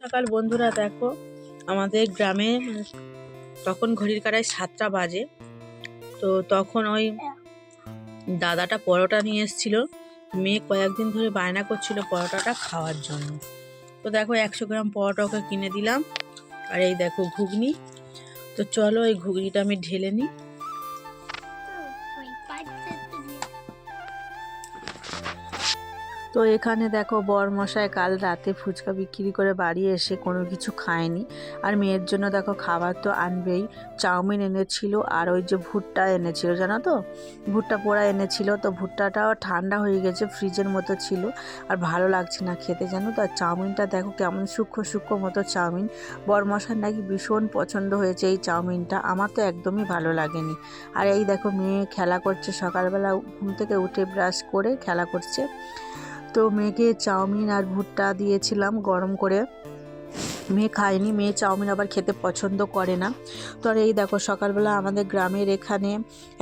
সকাল বন্ধুরা দেখো, আমাদের গ্রামে তখন ঘড়ির কাটায় সাতটা বাজে। তো তখন ওই দাদাটা পরোটা নিয়ে এসেছিল। মেয়ে কয়েকদিন ধরে বায়না করছিল পরোটাটা খাওয়ার জন্য। তো দেখো একশো গ্রাম পরোটা ওকে কিনে দিলাম। আর এই দেখো ঘুগনি। তো চলো এই ঘুগনিটা আমি ঢেলে নিই। তো এখানে দেখো বরমশাই কাল রাতে ফুচকা বিক্রি করে বাড়ি এসে কোনো কিছু খায়নি। আর মেয়ের জন্য দেখো খাবার তো আনবেই। চাউমিন এনেছিল আর ওই যে ভুট্টা এনেছিল, জানো তো? ভুট্টা পোড়া এনেছিল, তো ভুট্টাটাও ঠান্ডা হয়ে গেছে, ফ্রিজের মতো ছিল। আর ভালো লাগছে না খেতে, জানো তো? আর চাউমিনটা দেখো কেমন সূক্ষ্ম সূক্ষ্ম মতো চাউমিন। বরমশার নাকি ভীষণ পছন্দ হয়েছে এই চাউমিনটা। আমার তো একদমই ভালো লাগেনি। আর এই দেখো মেয়ে খেলা করছে সকালবেলা, ঘুম থেকে উঠে ব্রাশ করে খেলা করছে। তো মেয়েকে চাউমিন আর ভুট্টা দিয়েছিলাম গরম করে। মেয়ে খায়নি, মেয়ে চাউমিন আবার খেতে পছন্দ করে না। তো আর এই দেখো, সকালবেলা আমাদের গ্রামের এখানে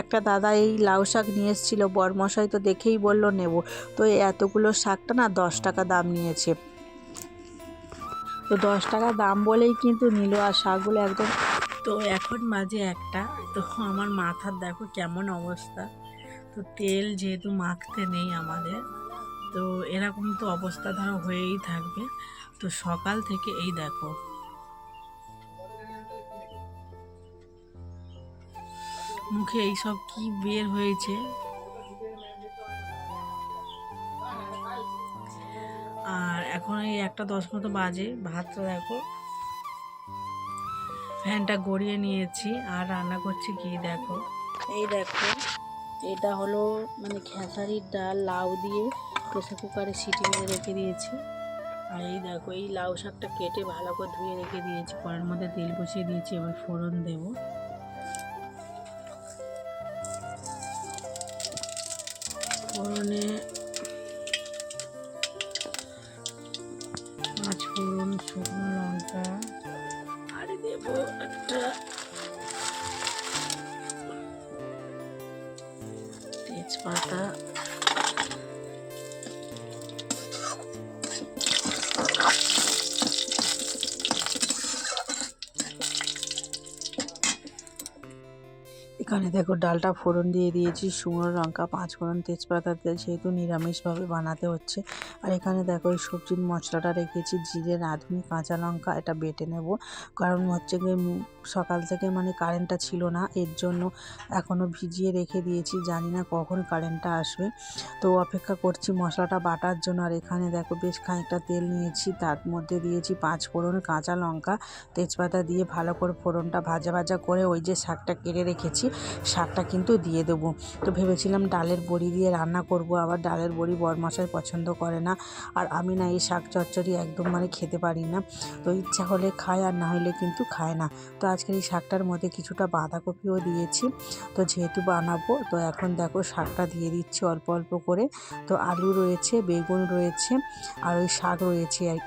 একটা দাদা এই লাউ শাক নিয়ে এসেছিল, বরমশাই তো দেখেই বলল নেব। তো এতগুলো শাকটা না দশ টাকা দাম নিয়েছে। তো দশ টাকা দাম বলেই কিন্তু নিল, আর শাকগুলো একদম তো এখন মাঝে একটা। তো আমার মাথার দেখো কেমন অবস্থা। তো তেল যেহেতু মাখতে নেই আমাদের। তো এরকম তো অবস্থা ধরো হয়েই থাকবে। তো সকাল থেকে এই দেখো। মুখে এইসব কি বের হয়েছে? আর এখন এই একটা দশ মতো বাজে, ভাতটা দেখো। ফ্যানটা গড়িয়ে নিয়েছি, আর রান্না করছি কি দেখো? এই দেখো, এটা হলো মানে খেসারির ডাল, লাউ দিয়ে প্রেসার কুকারে সিটি মেরে রেখে দিয়েছি। আর এই দেখো, এই লাউ শাকটা কেটে ভালো করে ধুয়ে রেখে দিয়েছি। কড়ার মধ্যে তেল বসিয়ে দিয়েছি, এবার ফোড়ন দেব। ফোড়নে পাঁচ ফোড়ন শুকনো লঙ্কা। আর দেব একটা তেজপাতা। এখানে দেখো ডালটা ফোড়ন দিয়ে দিয়েছি, শুকনো লঙ্কা পাঁচ ফোড়ন তেজপাতা যেহেতু নিরামিষভাবে বানাতে হচ্ছে। আর এখানে দেখো এই সবজির মশলাটা রেখেছি, জিরে, রাঁধুনি, কাঁচা লঙ্কা, এটা বেটে নেব। কারণ হচ্ছে গিয়ে সকাল থেকে মানে কারেন্টটা ছিল না, এর জন্য এখনও ভিজিয়ে রেখে দিয়েছি, জানি না কখন কারেন্টটা আসবে। তো অপেক্ষা করছি মশলাটা বাটার জন্য, আর এখানে দেখো বেশ খানিকটা তেল নিয়েছি, তার মধ্যে দিয়েছি পাঁচ ফোড়ন কাঁচা লঙ্কা, তেজপাতা দিয়ে ভালো করে ফোড়নটা ভাজা ভাজা করে ওই যে শাকটা কেটে রেখেছি, শাকটা কিন্তু দিয়ে দেবো। তো ভেবেছিলাম ডালের বড়ি দিয়ে রান্না করব, আবার ডালের বড়ি বরমশাই পছন্দ করে না আর আমি না এই শাক চচ্চড়ি একদম মানে খেতে পারি না। তো ইচ্ছা হলে খায় আর না হলে কিন্তু খায় না। তো আজকের এই শাকটার মধ্যে কিছুটা বাঁধাকপিও দিয়েছি। তো যেহেতু বানাবো, তো এখন দেখো শাকটা দিয়ে দিচ্ছি অল্প অল্প করে। তো আলু রয়েছে, বেগুন রয়েছে আর ওই শাক রয়েছে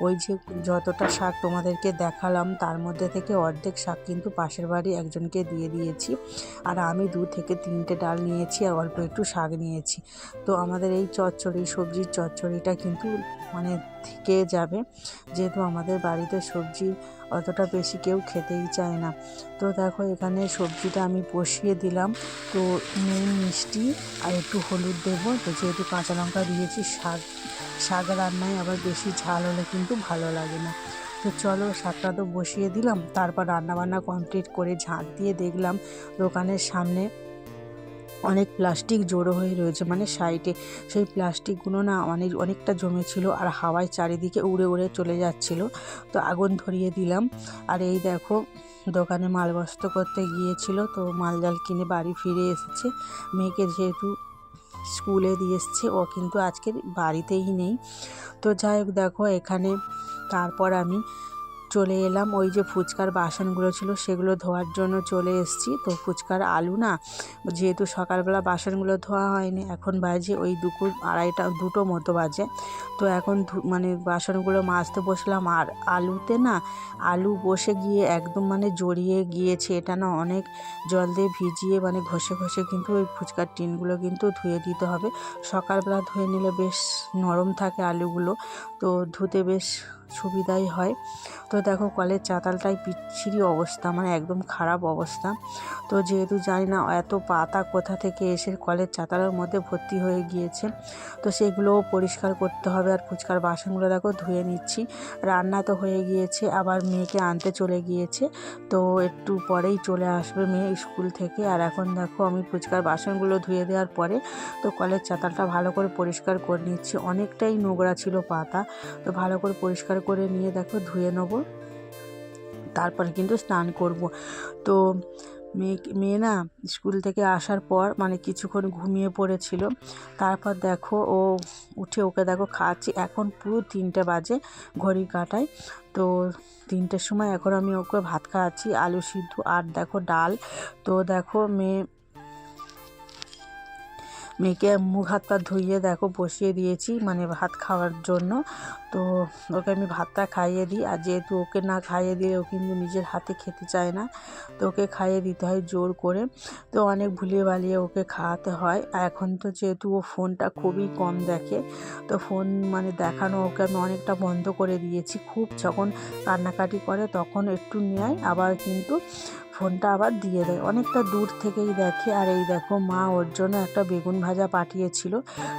ওই- যে যতটা শাক তোমাদেরকে দেখালাম তার মধ্যে থেকে অর্ধেক শাক কিন্তু পাশের বাড়ি একজনকে দিয়ে দিয়েছি। আর আমি দু থেকে তিনটে ডাল নিয়েছি আর অল্প একটু শাক নিয়েছি। তো আমাদের এই চচ্চড়ি, সবজির চচ্চড়িটা কিন্তু মানে থেকে যাবে। যেহেতু আমাদের বাড়িতে সবজি অতটা বেশি কেউ খেতেই চায় না। তো দেখো এখানে সবজিটা আমি বসিয়ে দিলাম। তো নুন, মিষ্টি আর একটু হলুদ দেবো। তো যেহেতু কাঁচা লঙ্কা দিয়েছি, শাক শাক রান্নায় আবার বেশি ঝাল হলে কিন্তু ভালো লাগে না। তো চলো শাকটা তো বসিয়ে দিলাম। তারপর রান্নাবান্না কমপ্লিট করে ঝাঁট দিয়ে দেখলাম দোকানের সামনে অনেক প্লাস্টিক জড়ো হয়ে রয়েছে মানে সাইডে। সেই প্লাস্টিকগুলো না অনেক অনেকটা জমেছিল আর হাওয়ায় চারিদিকে উড়ে উড়ে চলে যাচ্ছিল। তো আগুন ধরিয়ে দিলাম। আর এই দেখো, দোকানে মাল বস্ত করতে গিয়েছিল। তো মাল জাল কিনে বাড়ি ফিরে এসেছে। মেয়েকে যেহেতু স্কুলে দিয়ে এসছে, ও কিন্তু আজকে বাড়িতেই নেই। তো যাই হোক দেখো, এখানে তারপর আমি চলে এলাম। ওই যে ফুচকার বাসনগুলো ছিল সেগুলো ধোয়ার জন্য চলে এসেছি। তো ফুচকার আলু না, যেহেতু সকালবেলা বাসনগুলো ধোয়া হয়নি, এখন বাজে ওই দুপুর আড়াইটা, দুটো মতো বাজে। তো এখন মানে বাসনগুলো মাজতে বসলাম। আর আলুতে না, আলু বসে গিয়ে একদম মানে জড়িয়ে গিয়েছে। এটা না অনেক জল দিয়ে ভিজিয়ে মানে ঘষে ঘষে কিন্তু ওই ফুচকার টিনগুলো কিন্তু ধুয়ে দিতে হবে। সকালবেলা ধুয়ে নিলে বেশ নরম থাকে আলুগুলো। তো ধুতে বেশ সুবিধাই হয়। তো দেখো কলের চাতালটাই বিচ্ছিরি অবস্থা মানে একদম খারাপ অবস্থা। তো যেহেতু জানি না এত পাতা কোথা থেকে এসে কলের চাতালের মধ্যে ভর্তি হয়ে গিয়েছে, তো সেগুলোও পরিষ্কার করতে হবে। আর ফুচকার বাসনগুলো দেখো ধুয়ে নিচ্ছি। রান্না তো হয়ে গিয়েছে, আবার মেয়েকে আনতে চলে গিয়েছে। তো একটু পরেই চলে আসবে মেয়ে স্কুল থেকে। আর এখন দেখো আমি ফুচকার বাসনগুলো ধুয়ে দেওয়ার পরে তো কলের চাতালটা ভালো করে পরিষ্কার করে নিচ্ছি। অনেকটাই নোংরা ছিল পাতা, তো ভালো করে পরিষ্কার করে নিয়ে দেখো ধুয়ে নেব। তারপরে কিন্তু স্নান করব। তো মেয়ে মেয়ে না স্কুল থেকে আসার পর মানে কিছুক্ষণ ঘুমিয়ে পড়েছিল। তারপর দেখো ও উঠে ওকে দেখো খাওয়াচ্ছি। এখন পুরো তিনটে বাজে ঘড়ি কাটায়। তো তিনটের সময় এখন আমি ওকে ভাত খাওয়াচ্ছি, আলু সিদ্ধ আর দেখো ডাল। তো দেখো মেয়ে মেয়েকে মুখ হাত পা ধুইয়ে দেখো, বসিয়ে দিয়েছি মানে ভাত খাওয়ার জন্য। তো ওকে আমি ভাতটা খাইয়ে দিই, আর যেহেতু ওকে না খাইয়ে দিলে ও কিন্তু নিজের হাতে খেতে চায় না, তো ওকে খাইয়ে দিতে হয় জোর করে। তো অনেক ভুলিয়ে বালিয়ে ওকে খাওয়াতে হয়। আর এখন তো যেহেতু ও ফোনটা খুবই কম দেখে, তো ফোন মানে দেখানো ওকে আমি অনেকটা বন্ধ করে দিয়েছি। খুব যখন কান্নাকাটি করে তখন একটু নেয়, আবার কিন্তু ফোনটা আবার দিয়ে দেয়। অনেকটা দূর থেকেই দেখে, আর এই দেখো মা ওর জন্য একটা বেগুন ভাজা পাঠিয়েছিল।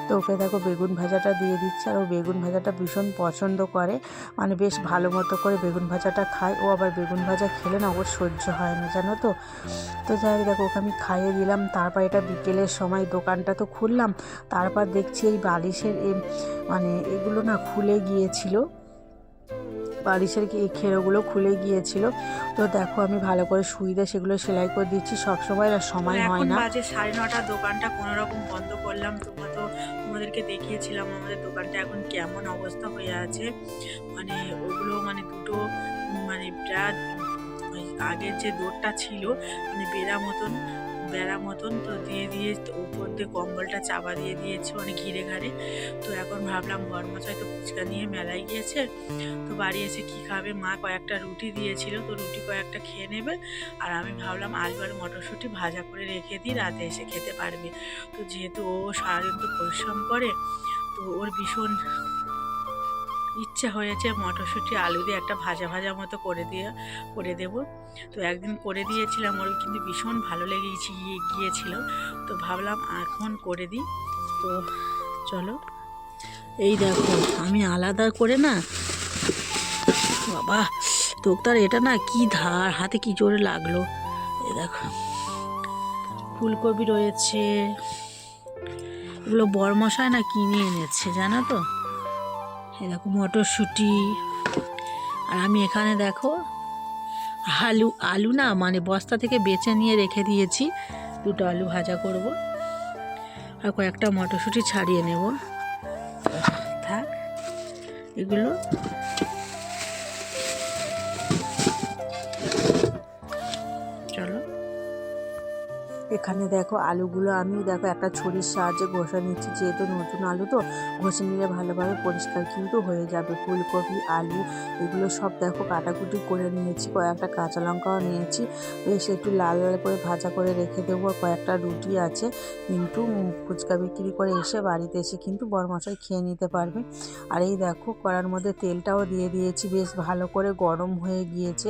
তো ওকে দেখো বেগুন ভাজাটা দিয়ে দিচ্ছে, আর ও বেগুন ভাজাটা ভীষণ পছন্দ করে। মানে বেশ ভালো মতো করে বেগুন ভাজাটা খায়। ও আবার বেগুন ভাজা খেলে না ওর সহ্য হয় না, জানো তো? তো যাই দেখো ওকে আমি খাইয়ে দিলাম। তারপর এটা বিকেলের সময় দোকানটা তো খুললাম। তারপর দেখছি এই বালিশের মানে এগুলো না খুলে গিয়েছিল। বালিশের এই খেরোগুলো খুলে গিয়েছিল। তো দেখো আমি ভালো করে সুই দিয়ে সেগুলো সেলাই করে দিচ্ছি সবসময় আর সময় হয় না। বাজে সাড়ে নটা দোকানটা কোনো রকম বন্ধ করলাম। তোমরা তো তোমাদেরকে দেখিয়েছিলাম আমাদের দোকানটা এখন কেমন অবস্থা হয়ে আছে। মানে ওগুলো মানে দুটো মানে বিরাট ওই আগের যে দৌড়টা ছিল মানে বেড়া মতন বেড়া মতন তো দিয়ে দিয়ে উপর দিয়ে কম্বলটা চাপা দিয়ে দিয়েছে অনেক ঘিরে ঘাড়ে তো এখন ভাবলাম গরমশাই তো ফুচকা নিয়ে মেলায় গিয়েছে। তো বাড়ি এসে কী খাবে? মা কয়েকটা রুটি দিয়েছিল, তো রুটি কয়েকটা খেয়ে নেবে। আর আমি ভাবলাম আলু আর মটরশুঁটি ভাজা করে রেখে দিই, রাতে এসে খেতে পারবে। তো যেহেতু ও সারাদিন তো পরিশ্রম করে, তো ওর ভীষণ ইচ্ছা হয়েছে মটরশুঁটি, আলু দিয়ে একটা ভাজা ভাজা মতো করে দিয়ে, করে দেব। তো একদিন করে দিয়েছিলাম, ওর কিন্তু ভীষণ ভালো লেগে গিয়ে- গিয়েছিল। তো ভাবলাম এখন করে দিই। তো চলো। এই দেখো, আমি আলাদা করে না, বাবা, তোর এটা না কি ধার, হাতে কি জোরে লাগল। এই দেখো, ফুলকপি রয়েছে, এগুলো বরমশাই না কিনে এনেছে, জানো তো? এই দেখো মটরশুঁটি। আর আমি এখানে দেখো আলু আলু না মানে বস্তা থেকে বেছে নিয়ে রেখে দিয়েছি। দুটো আলু ভাজা করব। আর কয়েকটা মটরশুঁটি ছাড়িয়ে নেব। থাক, এগুলো এখানে দেখো আলুগুলো আমি দেখো একটা ছুরির সাহায্যে ঘষে নিচ্ছি, যেহেতু নতুন আলু তো, ঘষে নিলে ভালোভাবে পরিষ্কার কিন্তু হয়ে যাবে। ফুলকপি, আলু এগুলো সব দেখো কাটাকুটি করে নিয়েছি, কয়েকটা কাঁচা লঙ্কাও নিয়েছি, বেশ একটু লাল লাল করে ভাজা করে রেখে দেবো কয়েকটা রুটি আছে, কিন্তু ফুচকা বিক্রি করে এসে বাড়িতে এসে কিন্তু বরমশাই খেয়ে নিতে পারবে। আর এই দেখো কড়ার মধ্যে তেলটাও দিয়ে দিয়েছি, বেশ ভালো করে গরম হয়ে গিয়েছে।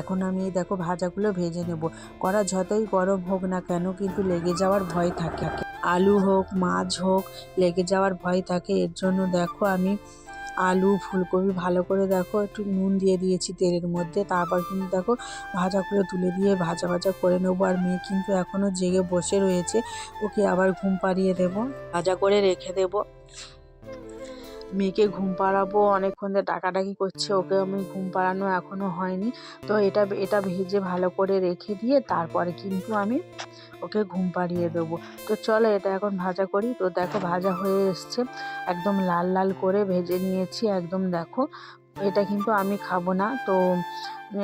এখন আমি এই দেখো ভাজাগুলো ভেজে নেব। কড়া যতই গরম হোক না কেন কিন্তু লেগে যাওয়ার ভয় থাকে। আলু হোক, মাছ হোক, লেগে যাওয়ার ভয় থাকে। এর জন্য দেখো আমি আলু, ফুলকপি ভালো করে দেখো, একটু নুন দিয়ে দিয়েছি তেলের মধ্যে। তারপর কিন্তু দেখো ভাজা করে তুলে দিয়ে ভাজা ভাজা করে নেব। আর মেয়ে কিন্তু এখনও জেগে বসে রয়েছে। ওকে আবার ঘুম পাড়িয়ে দেবো। ভাজা করে রেখে দেবো। মেয়েকে ঘুম পাড়াবো, অনেকক্ষণ ধরে ডাকাডাকি করছে, ওকে আমি ঘুম পাড়ানো এখনও হয়নি। তো এটা এটা ভেজে ভালো করে রেখে দিয়ে তারপরে কিন্তু আমি ওকে ঘুম পাড়িয়ে দেবো। তো চলো এটা এখন ভাজা করি। তো দেখো ভাজা হয়ে এসছে। একদম লাল লাল করে ভেজে নিয়েছি। একদম দেখো এটা কিন্তু আমি খাব না। তো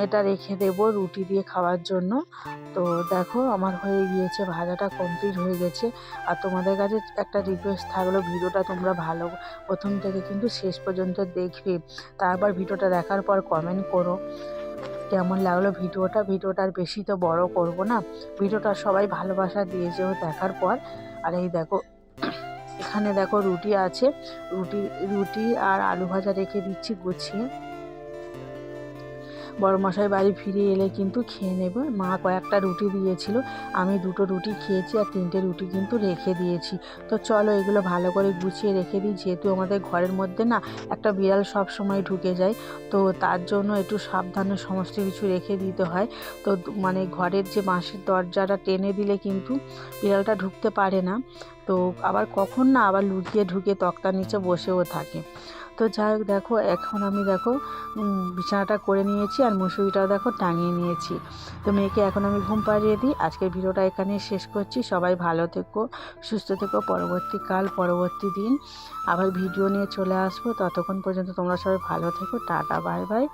এটা রেখে দেবো রুটি দিয়ে খাওয়ার জন্য। তো দেখো আমার হয়ে গিয়েছে, ভাজাটা কমপ্লিট হয়ে গেছে। আর তোমাদের কাছে একটা রিকোয়েস্ট থাকল, ভিডিওটা তোমরা ভালো প্রথম থেকে কিন্তু শেষ পর্যন্ত দেখবে। তারপর ভিডিওটা দেখার পর কমেন্ট করো। কেমন লাগল ভিডিওটা? ভিডিওটা আর বেশি তো বড় করব না। ভিডিওটা সবাই ভালোবাসা দিয়েছেও দেখার পর। আর এই দেখো এখানে দেখো রুটি আছে। রুটি রুটি আর আলু ভাজা রেখে দিচ্ছি গুছিয়ে। বড় মশাই বাড়ি ফিরে এলে কিন্তু খেয়ে নেব। মা কয়েকটা রুটি দিয়েছিল, আমি দুটো রুটি খেয়েছি আর তিনটে রুটি কিন্তু রেখে দিয়েছি। তো চলো এগুলো ভালো করে গুছিয়ে রেখে দিই, যেহেতু আমাদের ঘরের মধ্যে না একটা বিড়াল সব সময় ঢুকে যায়, তো তার জন্য একটু সাবধানে সমস্ত কিছু রেখে দিতে হয়। তো মানে ঘরের যে বাঁশের দরজাটা টেনে দিলে কিন্তু বিড়ালটা ঢুকতে পারে না। তো আবার কখন না আবার লুকিয়ে ঢুকে তক্তার নিচে বসেও থাকে। তো যাই হোক, দেখো, এখন আমি দেখো বিছানাটা করে নিয়েছি আর মুসুরিটাও দেখো টাঙিয়ে নিয়েছি। তো মেয়েকে এখন আমি ঘুম পাড়িয়ে দিই। আজকের ভিডিওটা এখানে শেষ করছি। সবাই ভালো থেকো, সুস্থ থেকো। পরবর্তীকাল পরবর্তী দিন। আবার ভিডিও নিয়ে চলে আসব। ততক্ষণ পর্যন্ত তোমরা সবাই ভালো থেকো। Tata, bye bye.